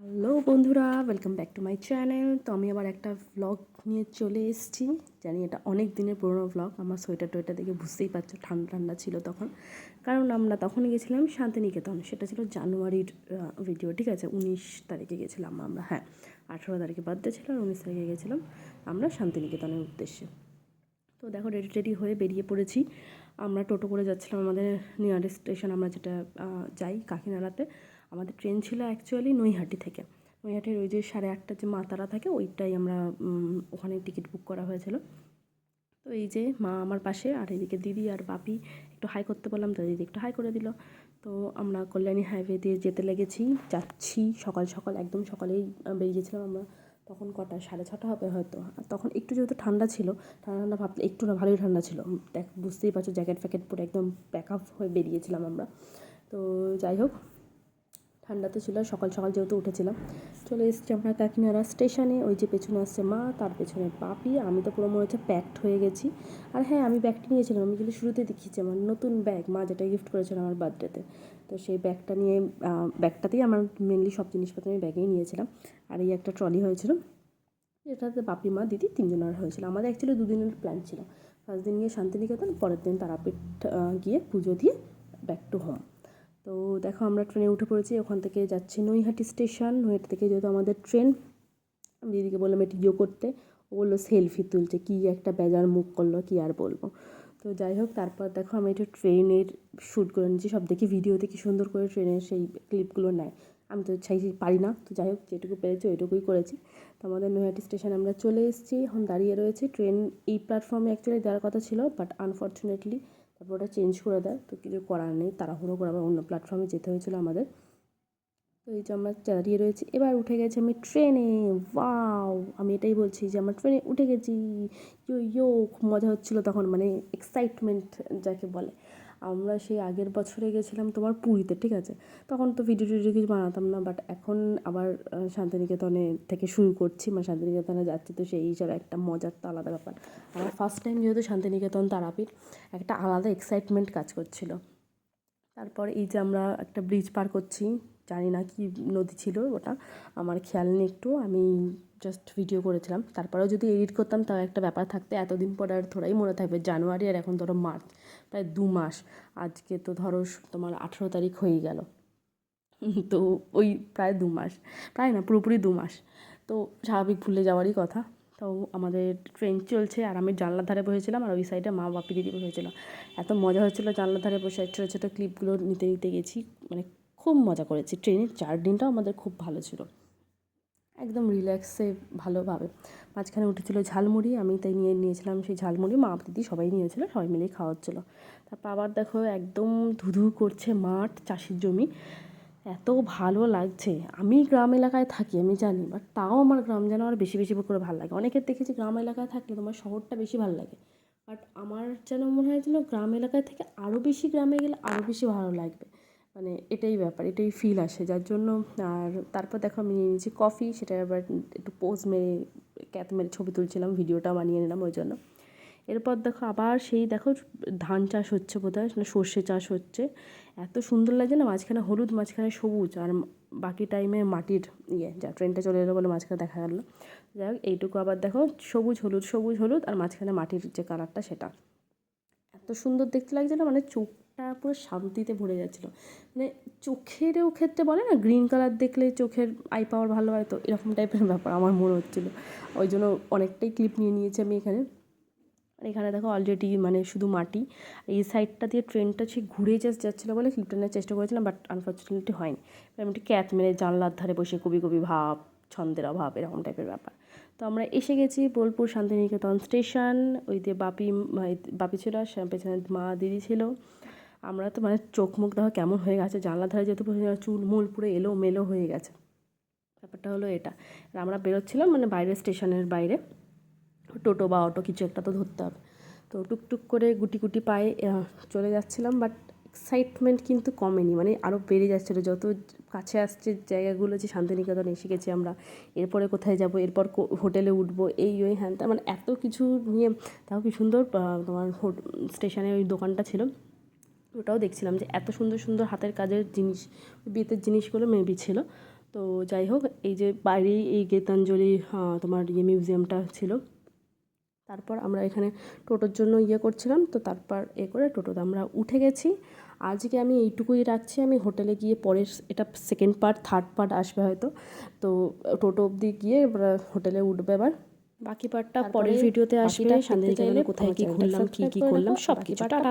Hello বন্ধুরা welcome back to my channel তো আমি আবার একটা ভ্লগ নিয়ে চলে এসেছি। জানি এটা অনেক দিনের পুরোনো ভ্লগ আমার সোয়েটার টোয়েটার দেখে বুঝতেই পারছ, ঠান্ডা ঠান্ডা ছিল তখন। কারণ আমরা তখন গেছিলাম শান্তিনিকেতন, সেটা ছিল জানুয়ারির ভিডিও ঠিক আছে? উনিশ তারিখে গেছিলাম আমরা হ্যাঁ। আঠেরো তারিখে বার্থডে ছিল আর উনিশ তারিখে গেছিলাম আমরা শান্তিনিকেতনের উদ্দেশ্যে। তো দেখো রেডি টেডি হয়ে বেরিয়ে পড়েছি। আমরা টোটো করে যাচ্ছিলাম আমাদের নিয়ারেস্ট স্টেশন আমরা যেটা যাই কাকিনাড়াতে। আমাদের ট্রেন ছিল অ্যাকচুয়ালি নৈহাটি থেকে। নৈহাটির ওই যে সাড়ে আটটার যে মাতারা থাকে, ওইটাই আমরা ওখানে টিকিট বুক করা হয়েছিল। তো এই যে মা আমার পাশে, আর এদিকে দিদি আর বাপি, একটু হাই করতে বললাম, তো দিদি একটু হাই করে দিল। তো আমরা কল্যাণী হাইওয়ে দিয়ে যেতে লেগেছি, যাচ্ছি সকাল সকাল, একদম সকালেই বেরিয়েছিলাম আমরা। তখন কটা, সাড়ে ছটা হবে হয়তো। আর তখন একটু যেহেতু ঠান্ডা ছিল, ঠান্ডা ঠান্ডা ভাবলে একটু না, ভালোই ঠান্ডা ছিল। দেখ, বুঝতেই পারছ জ্যাকেট ফ্যাকেট পরে একদম প্যাক আপ হয়ে বেরিয়েছিলাম আমরা। তো যাই হোক ঠান্ডাতে ছিল, সকাল সকাল যেহেতু উঠেছিলাম। চলে এসেছি আমরা কাকিনাড়া স্টেশনে, ওই যে পেছনে আসছে মা, তার পেছনে পাপি আমি তো পুরো মনে হচ্ছে প্যাকড হয়ে গেছি। আর হ্যাঁ আমি ব্যাগটি নিয়েছিলাম, আমি কিন্তু শুরুতে দেখিয়েছি আমার নতুন ব্যাগ মা যেটা গিফট করেছিল আমার বার্থডেতে তো। সেই ব্যাগটা নিয়ে ব্যাগটাতেই আমার মেনলি সব জিনিসপত্র আমি ব্যাগেই নিয়েছিলাম। আর এই একটা ট্রলি হয়েছিল এটাতে বাপি, মা, দিদি তিনজনের হয়েছিল। আমাদের অ্যাকচুয়ালি দুদিনের প্ল্যান ছিল। ফার্স্ট দিন গিয়ে শান্তিনিকেতন, পরের দিন তারাপীঠ গিয়ে পুজো দিয়ে ব্যাক টু হোম তো দেখো আমরা ট্রেনে উঠে পড়েছি, ওখান থেকে যাচ্ছি নৈহাটি স্টেশন। নৈহাটি থেকে যেহেতু আমাদের ট্রেন, আমি দিদিকে বললাম একটু ইয়ে করতে। ও বলল সেলফি তুলছে, কী একটা বেজার মুখ করল, কী আর বলব। তো যাই হোক, তারপর দেখো আমি একটু ট্রেনের শ্যুট করে নিচ্ছি সব দেখি ভিডিওতে কি সুন্দর করে ট্রেনের সেই ক্লিপগুলো নেয়। আমি তো চাই পারি না, তো যাই হোক, যেটুকু পেরেছি ওইটুকুই করেছি। তো আমাদের নৈহাটি স্টেশনে আমরা চলে এসেছি, এখন দাঁড়িয়ে রয়েছে। ট্রেন এই প্ল্যাটফর্মে অ্যাকচুয়ালি দেওয়ার কথা ছিল বাট আনফর্চুনেটলি তারপর ওটা চেঞ্জ করে দেয়। তো কিছু করার নেই, তাড়াহুড়ো করে আবার অন্য প্ল্যাটফর্মে যেতে হয়েছিল আমাদের। তো এই যে আমরা দাঁড়িয়ে রয়েছি, এবার উঠে গেছি আমি ট্রেনে ওয়াও আমি এটাই বলছি যে আমার ট্রেনে উঠে গেছি। ইয়ো ইয়ো খুব মজা হচ্ছিল তখন মানে এক্সাইটমেন্ট যাকে বলে। আমরা সেই আগের বছরে গেছিলাম তোমার পুরীতে, ঠিক আছে? তখন তো ভিডিও টিডিও কিছু বানাতাম না বাট এখন আবার শান্তিনিকেতনে থেকে শুরু করছি মানে শান্তিনিকেতনে যাচ্ছি তো সেই হিসাবে একটা মজার তো আলাদা ব্যাপার। আমার ফার্স্ট টাইম যেহেতু শান্তিনিকেতন তারাপীঠ, একটা আলাদা এক্সাইটমেন্ট কাজ করছিল। তারপর এই যে আমরা একটা ব্রিজ পার করছি জানি না কি নদী ছিল ওটা। আমার খেয়াল নেই একটু, আমি জাস্ট ভিডিও করেছিলাম। তারপরেও যদি এডিট করতাম তাও একটা ব্যাপার থাকতে, এতদিন পরে আর থোড়াই মনে থাকবে, জানুয়ারি আর এখন ধরো মার্চ, প্রায় দু মাস। আজকে তো ধরো তোমার আঠেরো তারিখ হয়ে গেল। তো ওই প্রায় দু মাস, প্রায় না, পুরোপুরি দু মাস। তো স্বাভাবিক ভুলে যাওয়ারই কথা। তো আমাদের ট্রেন চলছে আর আমি জানলার ধারে বসেছিলাম আর ওই সাইডে মা বাপি দিদি বসেছিল। এত মজা হচ্ছিল জানলার ধারে বসে, ছোটো ছোটো ক্লিপগুলো নিতে নিতে গেছি মানে খুব মজা করেছি। ট্রেনের জার্নিটাও আমাদের খুব ভালো ছিল। একদম রিল্যাক্সে ভালোভাবে। মাঝখানে উঠেছিল ঝালমুড়ি, আমি তাই নিয়ে নিয়েছিলাম সেই ঝালমুড়ি, মা দিদি সবাই নিয়েছিল, সবাই মিলেই খাওয়া হচ্ছিল। তারপর আবার দেখো একদম ধুধু করছে মাঠ, চাষের জমি। এত ভালো লাগছে। আমি গ্রাম এলাকায় থাকি, আমি জানি বাট তাও আমার গ্রাম যেন আর বেশি বেশি করে ভালো লাগে। অনেকের দেখেছি গ্রাম এলাকায় থাকলে তোমার শহরটা বেশি ভালো লাগে বাট আমার যেন মনে হয় যেন গ্রাম এলাকায় থেকে আরও বেশি গ্রামে গেলে আরও বেশি ভালো লাগবে। মানে এটাই ব্যাপার, এটাই ফিল আসে। যার জন্য আর তারপর দেখো আমি নিয়ে নিয়েছি কফি সেটা আবার একটু পোজ মেরে ক্যাত মেরে ছবি তুলছিলাম, ভিডিওটা বানিয়ে নিলাম ওই জন্য। এরপর দেখো আবার সেই দেখো ধান চাষ হচ্ছে বোধ হয় সর্ষে চাষ হচ্ছে। এত সুন্দর লাগছে না, মাঝখানে হলুদ, মাঝখানে সবুজ, আর বাকি টাইমে মাটির ইয়ে যা ট্রেনটা চলে এলো বলে মাঝখানে দেখা গেল। যাই হোক, এইটুকু আবার দেখো, সবুজ, হলুদ সবুজ, হলুদ, আর মাঝখানে মাটির যে কালারটা সেটা। এত সুন্দর দেখতে লাগছে না মানে চোখটা পুরো শান্তিতে ভরে যাচ্ছিল। মানে চোখেরও ক্ষেত্রে বলে না গ্রিন কালার দেখলে চোখের আই পাওয়ার ভালো হয়, তো এরকম টাইপের ব্যাপার আমার মনে হচ্ছিল। ওই জন্য অনেকটাই ক্লিপ নিয়ে নিয়েছি আমি এখানে। আর এখানে দেখো অলরেডি মানে শুধু মাটি। এই সাইডটা দিয়ে ট্রেনটা ঠিক ঘুরে জাস্ট যাচ্ছিল বলে ক্লিপটা নেওয়ার চেষ্টা করেছিলাম বাট আনফর্চুনেটলি হয়নি। আমি একটু ক্যাত মেরে জানলার ধারে বসে কবি কবি ভাব, ছন্দের অভাব, এরকম টাইপের ব্যাপার। তো আমরা এসে গেছি বোলপুর শান্তিনিকেতন স্টেশন ওই দিয়ে বাপি বাপি ছিল পেছনে মা দিদি ছিল। আমরা তো মানে চোখ মুখ দেখো কেমন হয়ে গেছে, জানলার ধারে যেহেতু চুল মুল পুরো এলো মেলো হয়ে গেছে। ব্যাপারটা হলো এটা। আর আমরা বেরোচ্ছিলাম মানে বাইরে স্টেশনের বাইরে। টোটো বা অটো কিছু একটা তো ধরতে হবে। তো টুকটুক করে গুটি গুটি পায়ে চলে যাচ্ছিলাম বাট এক্সাইটমেন্ট কিন্তু কমেনি মানে আরও বেড়ে যাচ্ছিল। যত কাছে আসছে জায়গাগুলো যে শান্তিনিকেতন এসে গেছি আমরা, এরপরে কোথায় যাব, এরপর হোটেলে উঠবো, এই, ওই, হ্যান মানে এত কিছু নিয়ে, তাও কি সুন্দর তোমার স্টেশনে ওই দোকানটা ছিল। ওটাও দেখছিলাম যে এত সুন্দর সুন্দর হাতের কাজের জিনিস বিয়েতের জিনিসগুলো মেবি ছিল। তো যাই হোক এই যে বাইরেই এই গীতাঞ্জলি তোমার ইয়ে মিউজিয়ামটা ছিল। তারপর আমরা এখানে টোটোর জন্য ইয়ে করছিলাম তো তারপর এ করে টোটোতে আমরা উঠে গেছি। আজকে আমি এইটুকুই রাখছি আমি হোটেলে গিয়ে পরের এটা সেকেন্ড পার্ট থার্ড পার্ট আসবে হয়তো। তো টোটো অবধি গিয়ে হোটেলে উঠবে এবার বাকি পার্টটা পরের ভিডিওতে আসবে। শান্তিনিকেতনে কোথায় কি ঘুরলাম কি কি করলাম সব কিছু টাটা।